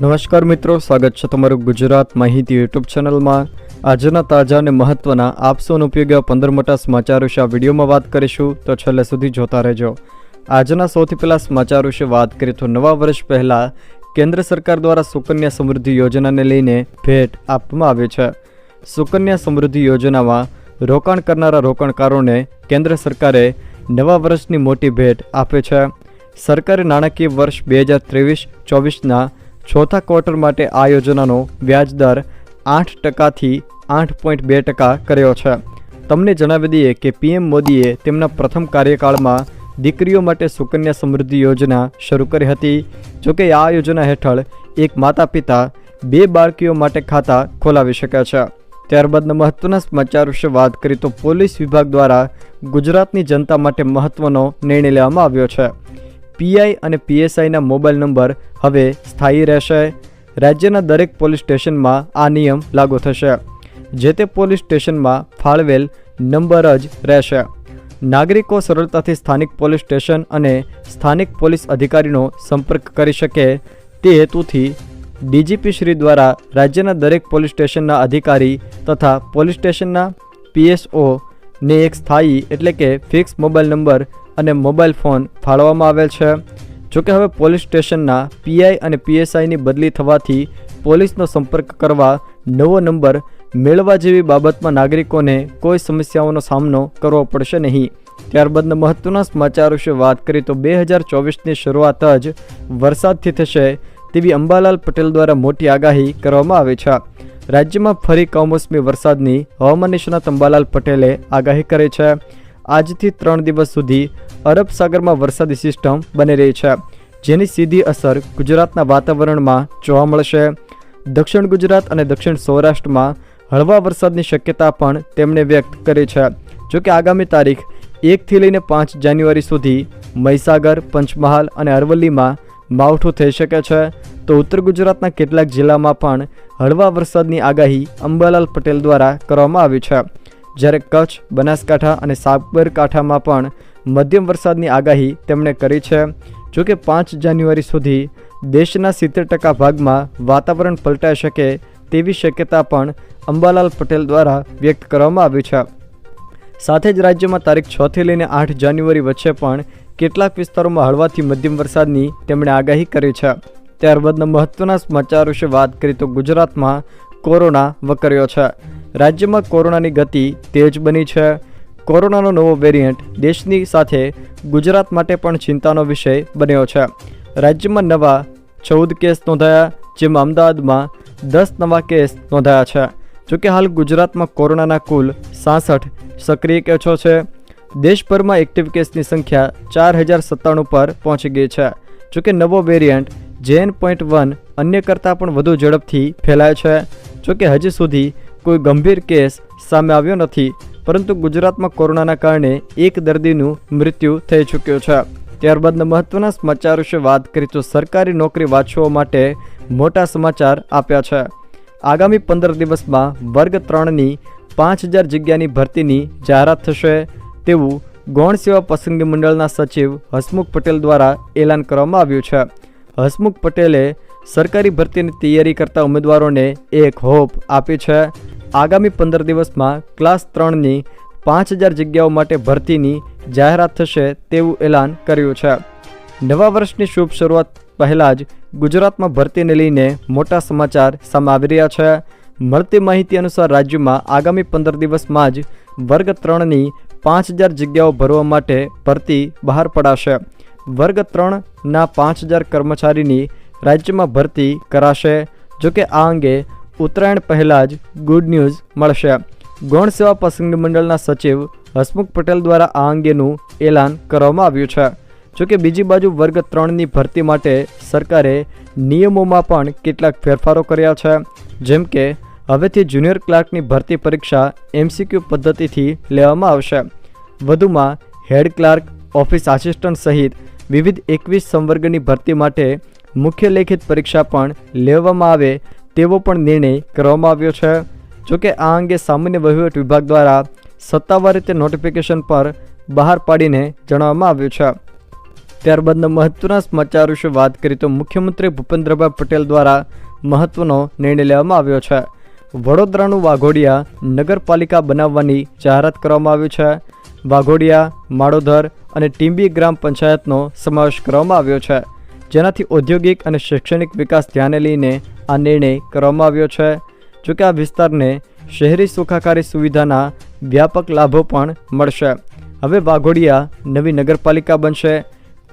નમસ્કાર મિત્રો, સ્વાગત છે તમારું ગુજરાત માહિતી યુટ્યુબ ચેનલમાં. આજના તાજા અને મહત્વના આપસોન ઉપયોગી પંદર મોટા સમાચાર વિશે આ વિડીયોમાં વાત કરીશું, તો છેલ્લે સુધી જોતા રહેજો. આજના સૌથી પહેલાં સમાચાર વિશે વાત કરીએ, તો નવા વર્ષ પહેલાં કેન્દ્ર સરકાર દ્વારા સુકન્યા સમૃદ્ધિ યોજનાને લઈને ભેટ આપવામાં આવી છે. સુકન્યા સમૃદ્ધિ યોજનામાં રોકાણ કરનારા રોકાણકારોને કેન્દ્ર સરકારે નવા વર્ષની મોટી ભેટ આપે છે. સરકારે નાણાકીય વર્ષ બે હજાર ત્રેવીસ ચોવીસના ચોથા ક્વાર્ટર માટે આ યોજનાનો વ્યાજદર આઠ ટકાથી આઠ પોઈન્ટ બે ટકા કર્યો છે. તમને જણાવી દઈએ કે પીએમ મોદીએ તેમના પ્રથમ કાર્યકાળમાં દીકરીઓ માટે સુકન્યા સમૃદ્ધિ યોજના શરૂ કરી હતી. જોકે આ યોજના હેઠળ એક માતા પિતા બે બાળકીઓ માટે ખાતા ખોલાવી શકે છે. ત્યારબાદના મહત્વના સમાચાર વિશે વાત કરીએ તો પોલીસ વિભાગ દ્વારા ગુજરાતની જનતા માટે મહત્વનો નિર્ણય લેવામાં આવ્યો છે. પીઆઈ અને પીએસઆઈના મોબાઈલ નંબર હવે સ્થાયી રહેશે. રાજ્યના દરેક પોલીસ સ્ટેશનમાં આ નિયમ લાગુ થશે. જે તે પોલીસ સ્ટેશનમાં ફાળવેલ નંબર જ રહેશે. નાગરિકો સરળતાથી સ્થાનિક પોલીસ સ્ટેશન અને સ્થાનિક પોલીસ અધિકારીનો સંપર્ક કરી શકે તે હેતુથી ડીજીપી શ્રી દ્વારા રાજ્યના દરેક પોલીસ સ્ટેશનના અધિકારી તથા પોલીસ સ્ટેશનના પીએસઓને એક સ્થાયી એટલે કે ફિક્સ મોબાઈલ નંબર અને મોબાઈલ ફોન ફાળવવામાં આવેલ છે. જોકે હવે પોલીસ સ્ટેશનના પીઆઈ અને પીએસઆઈની બદલી થવાથી પોલીસનો સંપર્ક કરવા નવો નંબર મેળવવા જેવી બાબતમાં નાગરિકોને કોઈ સમસ્યાઓનો સામનો કરવો પડશે નહીં. ત્યારબાદના મહત્વના સમાચાર વિશે વાત કરીએ તો બે હજાર ચોવીસની શરૂઆત જ વરસાદથી થશે તેવી અંબાલાલ પટેલ દ્વારા મોટી આગાહી કરવામાં આવી છે. રાજ્યમાં ફરી કમોસમી વરસાદની હવામાન નિષ્ણાત અંબાલાલ પટેલે આગાહી કરી છે. આજથી ત્રણ દિવસ સુધી અરબ સાગરમાં વરસાદી સિસ્ટમ બની રહી છે, જેની સીધી અસર ગુજરાતના વાતાવરણમાં જોવા મળશે. દક્ષિણ ગુજરાત અને દક્ષિણ સૌરાષ્ટ્રમાં હળવા વરસાદની શક્યતા પણ તેમણે વ્યક્ત કરી છે, જોકે આગામી તારીખ એકથી લઈને પાંચ જાન્યુઆરી સુધી મહીસાગર, પંચમહાલ અને અરવલ્લીમાં માવઠું થઈ શકે છે. તો ઉત્તર ગુજરાતના કેટલાક જિલ્લામાં પણ હળવા વરસાદની આગાહી અંબાલાલ પટેલ દ્વારા કરવામાં આવી છે. જ્યારે કચ્છ, બનાસકાંઠા અને સાબરકાંઠામાં પણ મધ્યમ વરસાદની આગાહી તેમણે કરી છે. જોકે પાંચ જાન્યુઆરી સુધી દેશના સિત્તેર ટકા ભાગમાં વાતાવરણ પલટાઈ શકે તેવી શક્યતા પણ અંબાલાલ પટેલ દ્વારા વ્યક્ત કરવામાં આવી છે. સાથે જ રાજ્યમાં તારીખ છથી લઈને આઠ જાન્યુઆરી વચ્ચે પણ કેટલાક વિસ્તારોમાં હળવાથી મધ્યમ વરસાદની તેમણે આગાહી કરી છે. ત્યારબાદના મહત્ત્વના સમાચાર વિશે વાત કરીએ તો ગુજરાતમાં કોરોના વકર્યો છે. રાજ્યમાં કોરોનાની ગતિ તેજ બની છે. કોરોનાનો નવો વેરિયન્ટ દેશની સાથે ગુજરાત માટે પણ ચિંતાનો વિષય બન્યો છે. રાજ્યમાં નવા ચૌદ કેસ નોંધાયા, જેમાં અમદાવાદમાં દસ નવા કેસ નોંધાયા છે. જોકે હાલ ગુજરાતમાં કોરોનાના કુલ સાસઠ સક્રિય કેસો છે. દેશભરમાં એક્ટિવ કેસની સંખ્યા ચાર હજાર સત્તાણું પર પહોંચી ગઈ છે. જોકે નવો વેરિયન્ટ જેન પોઈન્ટ વન અન્ય કરતાં પણ વધુ ઝડપથી ફેલાય છે. જોકે હજી સુધી કોઈ ગંભીર કેસ સામે આવ્યો નથી, પરંતુ ગુજરાતમાં કોરોનાના કારણે એક દર્દીનું મૃત્યુ થઈ ચૂક્યું છે. ત્યારબાદના મહત્વના સમાચાર વિશે વાત કરી તો સરકારી નોકરી વાંચવા માટે મોટા સમાચાર આપ્યા છે. આગામી પંદર દિવસમાં વર્ગ ત્રણની પાંચ હજાર જગ્યાની ભરતીની જાહેરાત થશે તેવું ગૌણ સેવા પસંદગી મંડળના સચિવ હસમુખ પટેલ દ્વારા એલાન કરવામાં આવ્યું છે. હસમુખ પટેલે સરકારી ભરતીની તૈયારી કરતા ઉમેદવારોને એક હોપ આપી છે. આગામી પંદર દિવસમાં ક્લાસ ત્રણની પાંચ હજાર જગ્યાઓ માટે ભરતીની જાહેરાત થશે તેવું એલાન કર્યું છે. નવા વર્ષની શુભ શરૂઆત પહેલાં જ ગુજરાતમાં ભરતીને લઈને મોટા સમાચાર સામે આવી રહ્યા છે. મળતી માહિતી અનુસાર રાજ્યમાં આગામી પંદર દિવસમાં જ વર્ગ ત્રણની પાંચ હજાર જગ્યાઓ ભરવા માટે ભરતી બહાર પડાશે. વર્ગ ત્રણના પાંચ હજાર કર્મચારીની રાજ્યમાં ભરતી કરાશે. જોકે આ અંગે ઉત્તરાયણ પહેલાં જ ગુડ ન્યૂઝ મળશે. ગૌણ સેવા પસંદગી મંડળના સચિવ હસમુખ પટેલ દ્વારા આ અંગેનું એલાન કરવામાં આવ્યું છે. જોકે બીજી બાજુ વર્ગ ત્રણની ભરતી માટે સરકારે નિયમોમાં પણ કેટલાક ફેરફારો કર્યા છે. જેમ કે, હવેથી જુનિયર ક્લાર્કની ભરતી પરીક્ષા એમસીક્યુ પદ્ધતિથી લેવામાં આવશે. વધુમાં હેડ ક્લાર્ક ઓફિસ આસિસ્ટન્ટ સહિત વિવિધ એકવીસ સંવર્ગની ભરતી માટે મુખ્ય લેખિત પરીક્ષા પણ લેવામાં આવે તેવો પણ નિર્ણય કરવામાં આવ્યો છે. જોકે આ અંગે સામાન્ય વહીવટ વિભાગ દ્વારા સત્તાવાર રીતે નોટિફિકેશન પર બહાર પાડીને જણાવવામાં આવ્યું છે. ત્યારબાદના મહત્વના સમાચાર વિશે વાત કરીએ તો મુખ્યમંત્રી ભૂપેન્દ્રભાઈ પટેલ દ્વારા મહત્વનો નિર્ણય લેવામાં આવ્યો છે. વડોદરાનું વાઘોડિયા નગરપાલિકા બનાવવાની જાહેરાત કરવામાં આવી છે. વાઘોડિયા માળોધર અને ટીંબી ગ્રામ પંચાયતનો સમાવેશ કરવામાં આવ્યો છે. જેનાથી ઔદ્યોગિક અને શૈક્ષણિક વિકાસ ધ્યાને લઈને આ નિર્ણય કરવામાં આવ્યો છે. જોકે આ વિસ્તારને શહેરી સુખાકારી સુવિધાના વ્યાપક લાભો પણ મળશે. હવે વાઘોડિયા નવી નગરપાલિકા બનશે.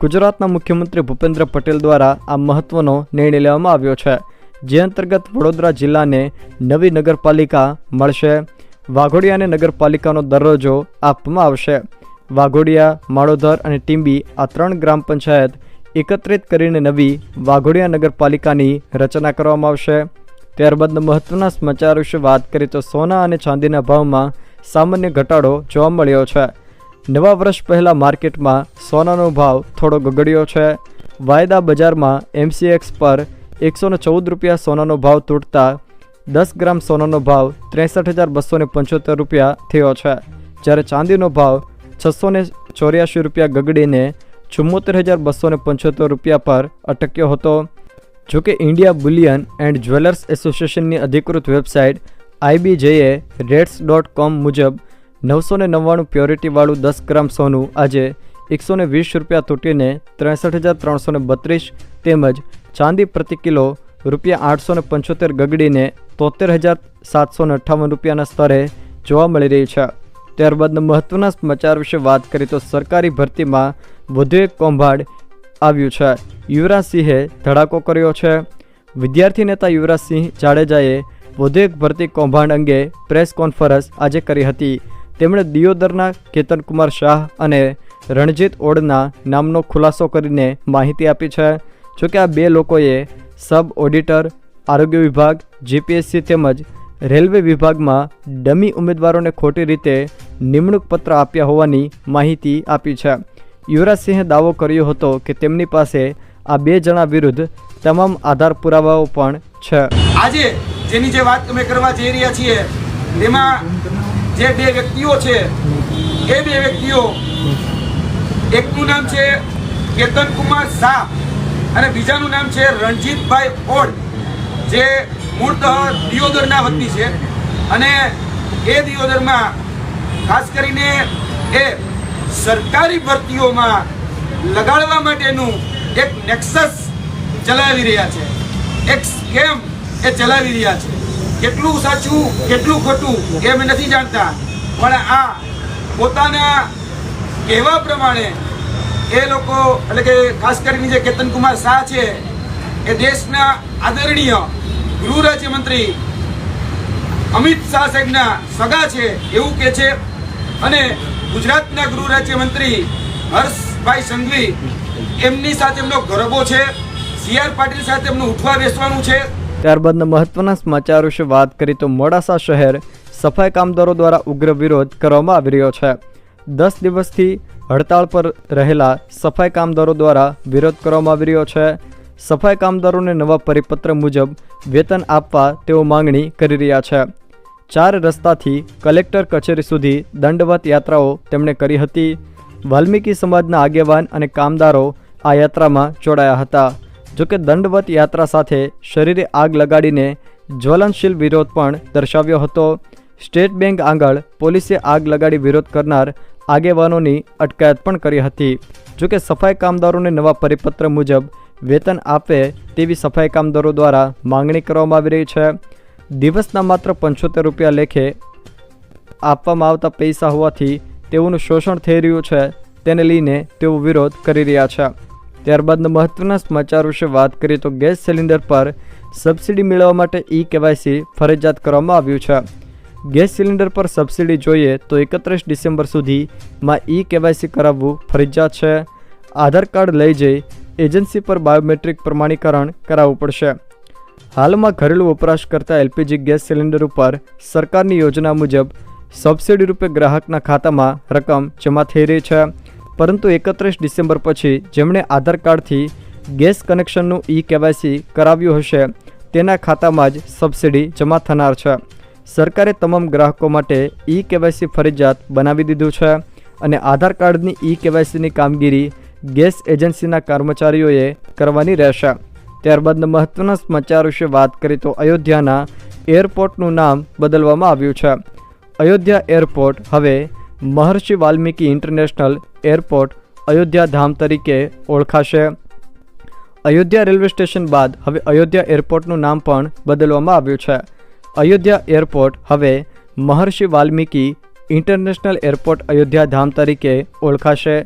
ગુજરાતના મુખ્યમંત્રી ભૂપેન્દ્ર પટેલ દ્વારા આ મહત્વનો નિર્ણય લેવામાં આવ્યો છે. જે અંતર્ગત વડોદરા જિલ્લાને નવી નગરપાલિકા મળશે. વાઘોડિયાને નગરપાલિકાનો દરજ્જો આપવામાં આવશે. વાઘોડિયા, માળોદર અને ટીંબી આ ત્રણ ગ્રામ પંચાયત એકત્રિત કરીને નવી વાઘોડિયા નગરપાલિકાની રચના કરવામાં આવશે. ત્યારબાદના મહત્વના સમાચાર વિશે વાત કરીએ તો સોના અને ચાંદીના ભાવમાં સામાન્ય ઘટાડો જોવા મળ્યો છે. નવા વર્ષ પહેલાં માર્કેટમાં સોનાનો ભાવ થોડો ગગડ્યો છે. વાયદા બજારમાં એમસીએક્સ પર એકસો ચૌદ રૂપિયા સોનાનો ભાવ તૂટતા દસ ગ્રામ સોનાનો ભાવ ત્રેસઠ હજાર બસો પંચોતેર રૂપિયા થયો છે. જ્યારે ચાંદીનો ભાવ છસો ચોર્યાસી રૂપિયા ગગડીને ચુમ્મોતેર હજાર બસો પંચોતેર રૂપિયા પર અટક્યો હતો. જોકે ઇન્ડિયા બુલિયન એન્ડ જ્વેલર્સ એસોસિએશનની અધિકૃત વેબસાઇટ આઈબીજેએ રેટ્સ ડોટ કોમ મુજબ નવસો ને નવ્વાણું પ્યોરિટીવાળું દસ ગ્રામ સોનું આજે એકસો ને વીસ રૂપિયા તૂટીને ત્રેસઠ હજાર ત્રણસો ને બત્રીસ તેમજ ચાંદી પ્રતિ કિલો રૂપિયા આઠસો ને પંચોતેર ગગડીને તોતેર હજાર સાતસો ને અઠ્ઠાવન રૂપિયાના સ્તરે જોવા મળી રહી છે. ત્યારબાદના મહત્ત્વના સમાચાર વિશે વાત કરીએ તો સરકારી ભરતીમાં વધુ એક કૌભાંડ આવ્યું છે. યુવરાજસિંહે ધડાકો કર્યો છે. વિદ્યાર્થી નેતા યુવરાજસિંહ જાડેજાએ વધુ એક ભરતી કૌભાંડ અંગે પ્રેસ કોન્ફરન્સ આજે કરી હતી. તેમણે દિયોદરના કેતનકુમાર શાહ અને રણજીત ઓડના નામનો ખુલાસો કરીને માહિતી આપી છે. જોકે આ બે લોકોએ સબ ઓડિટર, આરોગ્ય વિભાગ, જીપીએસસી તેમજ રેલવે વિભાગમાં ડમી ઉમેદવારોને ખોટી રીતે નિમણૂક પત્ર આપ્યા હોવાની માહિતી આપી છે. યુવરાજસિંહે દાવો કર્યો હતો કે તેમની પાસે આ બે જણા વિરુદ્ધ તમામ આધાર પુરાવાઓ પણ છે. આજે જેની જે વાત અમે કરવા જઈ રહ્યા છીએ તેમાં જે બે વ્યક્તિઓ છે, એ બે વ્યક્તિઓ એકનું નામ છે કેતન કુમાર શાહ અને બીજાનું નામ છે રણજીતભાઈ ઓળ જે મૂળતઃ દિયોદરના વતની છે. અને એ દિયોદરમાં ખાસ કરીને એ સરકારી ભરતીઓમાં લગાડવા માટેનું એક નેક્સસ ચલાવી રહ્યા છે. એક સ્કેમ એ ચલાવી રહ્યા છે. કેટલું સાચું, કેટલું ખોટું એ અમે નથી જાણતા. પણ આ પોતાના કહેવા પ્રમાણે એ લોકો, એટલે કે ખાસ કરીને જે કેતન કુમાર શાહ છે, એ દેશના આદરણીય ગૃહ રાજ્યમંત્રી અમિત શાહ સાહેબના સગા છે, એવું કે છે. અને ગુજરાતના ગૃહ રાજ્યમંત્રી હર્ષભાઈ સંઘવી, એમની સાથે એમનો ગરબો છે. સી પાટીલ સાથે એમનું ઉઠવા બેસવાનું છે. ત્યારબાદના મહત્વના સમાચાર વિશે વાત કરીએ તો મોડાસા શહેર સફાઈ કામદારો દ્વારા ઉગ્ર વિરોધ કરવામાં આવી રહ્યો છે. દસ દિવસથી હડતાળ પર રહેલા સફાઈ કામદારો દ્વારા વિરોધ કરવામાં આવી રહ્યો છે. સફાઈ કામદારોને નવા પરિપત્ર મુજબ વેતન આપવા તેઓ માંગણી કરી રહ્યા છે. ચાર રસ્તાથી કલેક્ટર કચેરી સુધી દંડવત યાત્રાઓ તેમણે કરી હતી. વાલ્મીકી સમાજના આગેવાન અને કામદારો આ યાત્રામાં જોડાયા હતા. જોકે દંડવત યાત્રા સાથે શરીરે આગ લગાડીને જ્વલનશીલ વિરોધ પણ દર્શાવ્યો હતો. સ્ટેટ બેંક આગળ પોલીસે આગ લગાડી વિરોધ કરનાર આગેવાનોની અટકાયત પણ કરી હતી. જોકે સફાઈ કામદારોને નવા પરિપત્ર મુજબ વેતન આપે તેવી સફાઈ કામદારો દ્વારા માંગણી કરવામાં આવી રહી છે. દિવસના માત્ર પંચોતેર રૂપિયા લેખે આપવામાં આવતા પૈસા હોવાથી તેઓનું શોષણ થઈ રહ્યું છે. તેને લઈને તેઓ વિરોધ કરી રહ્યા છે. ત્યારબાદના મહત્વના સમાચાર વિશે વાત કરીએ તો ગેસ સિલિન્ડર પર સબસિડી મેળવવા માટે ઈ કેવાયસી ફરજિયાત કરવામાં આવ્યું છે. ગેસ સિલિન્ડર પર સબસિડી જોઈએ તો એકત્રીસ ડિસેમ્બર સુધીમાં ઈ કેવાયસી કરાવવું ફરજિયાત છે. આધાર કાર્ડ લઈ જઈ એજન્સી પર બાયોમેટ્રિક પ્રમાણીકરણ કરાવવું પડશે. હાલમાં ઘરેલું વપરાશ કરતા એલપીજી ગેસ સિલિન્ડર ઉપર સરકારની યોજના મુજબ સબસિડી રૂપે ગ્રાહકના ખાતામાં રકમ જમા થઈ રહી છે. પરંતુ એકત્રીસ ડિસેમ્બર પછી જેમણે આધાર કાર્ડથી ગેસ કનેક્શનનું ઈ કેવાયસી કરાવ્યું હશે, તેના ખાતામાં જ સબસિડી જમા થનાર છે. સરકારે તમામ ગ્રાહકો માટે ઈ કેવાયસી ફરજિયાત બનાવી દીધું છે અને આધાર કાર્ડની ઈ કેવાયસીની કામગીરી ગેસ એજન્સીના કર્મચારીઓએ કરવાની રહેશે. ત્યારબાદના મહત્વના સમાચાર વિશે વાત કરીએ તો અયોધ્યાના એરપોર્ટનું નામ બદલવામાં આવ્યું છે. અયોધ્યા એરપોર્ટ હવે મહર્ષિ વાલ્મીકી ઇન્ટરનેશનલ એરપોર્ટ અયોધ્યા ધામ તરીકે ઓળખાશે. અયોધ્યા રેલવે સ્ટેશન બાદ હવે અયોધ્યા એરપોર્ટનું નામ પણ બદલવામાં આવ્યું છે. અયોધ્યા એરપોર્ટ હવે મહર્ષિ વાલ્મીકી ઇન્ટરનેશનલ એરપોર્ટ અયોધ્યા ધામ તરીકે ઓળખાશે.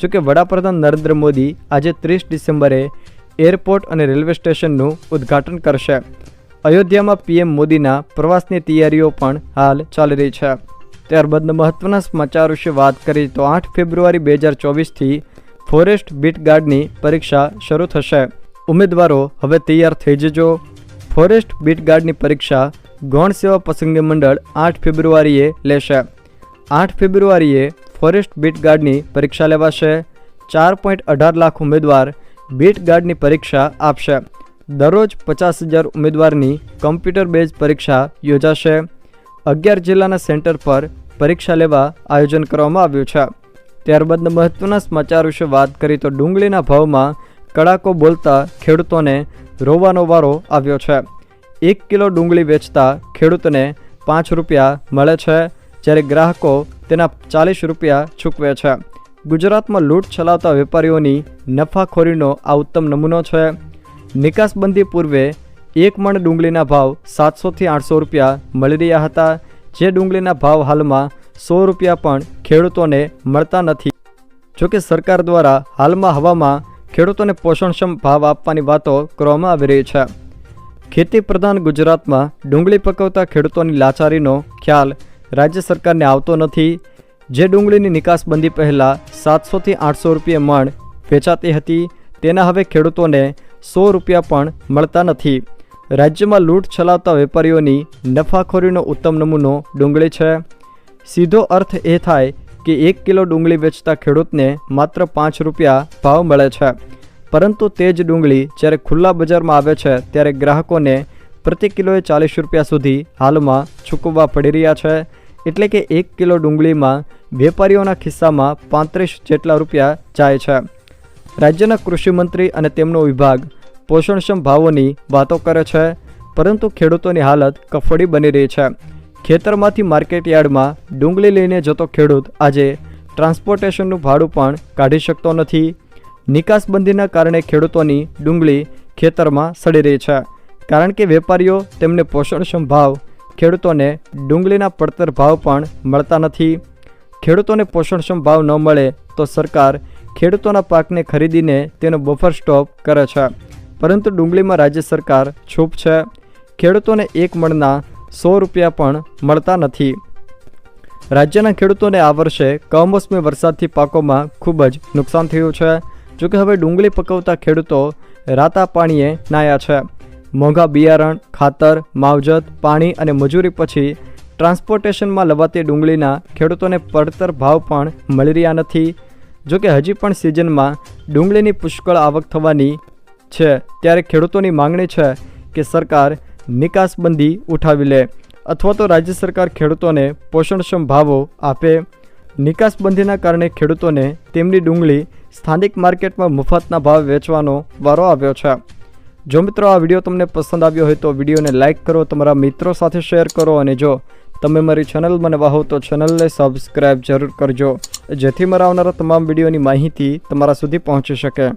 જોકે વડાપ્રધાન નરેન્દ્ર મોદી આજે ત્રીસ ડિસેમ્બરે એરપોર્ટ અને રેલવે સ્ટેશનનું ઉદ્ઘાટન કરશે. અયોધ્યામાં પીએમ મોદીના પ્રવાસની તૈયારીઓ પણ હાલ ચાલી રહી છે. ત્યારબાદના મહત્વના સમાચાર વિશે વાત કરીએ તો આઠ ફેબ્રુઆરી બે હજાર ચોવીસથી ફોરેસ્ટ બીટ ગાર્ડની પરીક્ષા શરૂ થશે. ઉમેદવારો હવે તૈયાર થઈ જજો. ફોરેસ્ટ બીટ ગાર્ડની પરીક્ષા ગૌણ સેવા પસંદગી મંડળ આઠ ફેબ્રુઆરીએ લેશે. આઠ ફેબ્રુઆરીએ ફોરેસ્ટ બીટ ગાર્ડની પરીક્ષા લેવાશે. ચાર પોઈન્ટ અઢાર લાખ ઉમેદવાર બીટ ગાર્ડની પરીક્ષા આપશે. દરરોજ પચાસ હજાર ઉમેદવારની કમ્પ્યુટર બેઝ પરીક્ષા યોજાશે. અગિયાર જિલ્લાના સેન્ટર પર પરીક્ષા લેવા આયોજન કરવામાં આવ્યું છે. ત્યારબાદના મહત્વના સમાચાર વિશે વાત કરીએ તો ડુંગળીના ભાવમાં કડાકો બોલતા ખેડૂતોને રોવાનો વારો આવ્યો છે. એક કિલો ડુંગળી વેચતા ખેડૂતને પાંચ રૂપિયા મળે છે, જ્યારે ગ્રાહકો તેના ચાલીસ રૂપિયા ચૂકવે છે. ગુજરાતમાં લૂંટ ચલાવતા વેપારીઓની નફાખોરીનો આ ઉત્તમ નમૂનો છે. નિકાસબંધી પૂર્વે એક મણ ડુંગળીના ભાવ સાતસોથી આઠસો રૂપિયા મળી રહ્યા હતા. જે ડુંગળીના ભાવ હાલમાં સો રૂપિયા પણ ખેડૂતોને મળતા નથી. જોકે સરકાર દ્વારા હાલમાં હવામાં ખેડૂતોને પોષણક્ષમ ભાવ આપવાની વાતો કરવામાં આવી રહી છે. ખેતી પ્રધાન ગુજરાતમાં ડુંગળી પકવતા ખેડૂતોની લાચારીનો ખ્યાલ રાજ્ય સરકારને આવતો નથી. જે ડુંગળીની નિકાસબંધી પહેલાં સાતસોથી આઠસો રૂપિયા મણ વેચાતી હતી, તેના હવે ખેડૂતોને સો રૂપિયા પણ મળતા નથી. રાજ્યમાં લૂંટ ચલાવતા વેપારીઓની નફાખોરીનો ઉત્તમ નમૂનો ડુંગળી છે. સીધો અર્થ એ થાય કે એક કિલો ડુંગળી વેચતા ખેડૂતને માત્ર પાંચ રૂપિયા ભાવ મળે છે. પરંતુ તે જ ડુંગળી જ્યારે ખુલ્લા બજારમાં આવે છે, ત્યારે ગ્રાહકોને પ્રતિ કિલોએ ચાલીસ રૂપિયા સુધી હાલમાં ચૂકવવા પડી રહ્યા છે. એટલે કે એક કિલો ડુંગળીમાં વેપારીઓના ખિસ્સામાં પાંત્રીસ જેટલા રૂપિયા જાય છે. રાજ્યના કૃષિમંત્રી અને તેમનો વિભાગ પોષણક્ષમ ભાવોની વાતો કરે છે, પરંતુ ખેડૂતોની હાલત કફોડી બની રહી છે. ખેતરમાંથી માર્કેટ યાર્ડમાં ડુંગળી લઈને જતો ખેડૂત આજે ટ્રાન્સપોર્ટેશનનું ભાડું પણ કાઢી શકતો નથી. નિકાસબંધીના કારણે ખેડૂતોની ડુંગળી ખેતરમાં સડી રહી છે, કારણ કે વેપારીઓ તેમને પોષણક્ષમ ભાવ ખેડૂતોને ડુંગળીના પડતર ભાવ પણ મળતા નથી. ખેડૂતોને પોષણક્ષમ ભાવ ન મળે તો સરકાર ખેડૂતોના પાકને ખરીદીને તેનો બફર સ્ટોપ કરે છે. પરંતુ ડુંગળીમાં રાજ્ય સરકાર છૂપ છે. ખેડૂતોને એક મણના સો રૂપિયા પણ મળતા નથી. રાજ્યના ખેડૂતોને આ વર્ષે કમોસમી વરસાદથી પાકોમાં ખૂબ જ નુકસાન થયું છે. જોકે હવે ડુંગળી પકવતા ખેડૂતો રાતા પાણીએ નાયા છે. મોંઘા બિયારણ, ખાતર, માવજત, પાણી અને મજૂરી પછી ટ્રાન્સપોર્ટેશનમાં લવાતી ડુંગળીના ખેડૂતોને પડતર ભાવ પણ મળી રહ્યા નથી. જોકે હજી પણ સિઝનમાં ડુંગળીની પુષ્કળ આવક થવાની છે, ત્યારે ખેડૂતોની માંગણી છે કે સરકાર નિકાસબંધી ઉઠાવી લે અથવા તો રાજ્ય સરકાર ખેડૂતોને પોષણક્ષમ ભાવો આપે. નિકાસબંધીના કારણે ખેડૂતોને તેમની ડુંગળી સ્થાનિક માર્કેટમાં મફતના ભાવે વેચવાનો વારો આવ્યો છે. જો મિત્રો આ વીડિયો તમને પસંદ આવ્યો હોય તો વિડીયોને લાઇક કરો, તમારા મિત્રો સાથે શેર કરો અને જો તમે મારી ચેનલ મને વાહો તો ચેનલને સબસ્ક્રાઈબ જરૂર કરજો, જેથી મારા આવનારા તમામ વિડીયોની માહિતી તમારા સુધી પહોંચી શકે.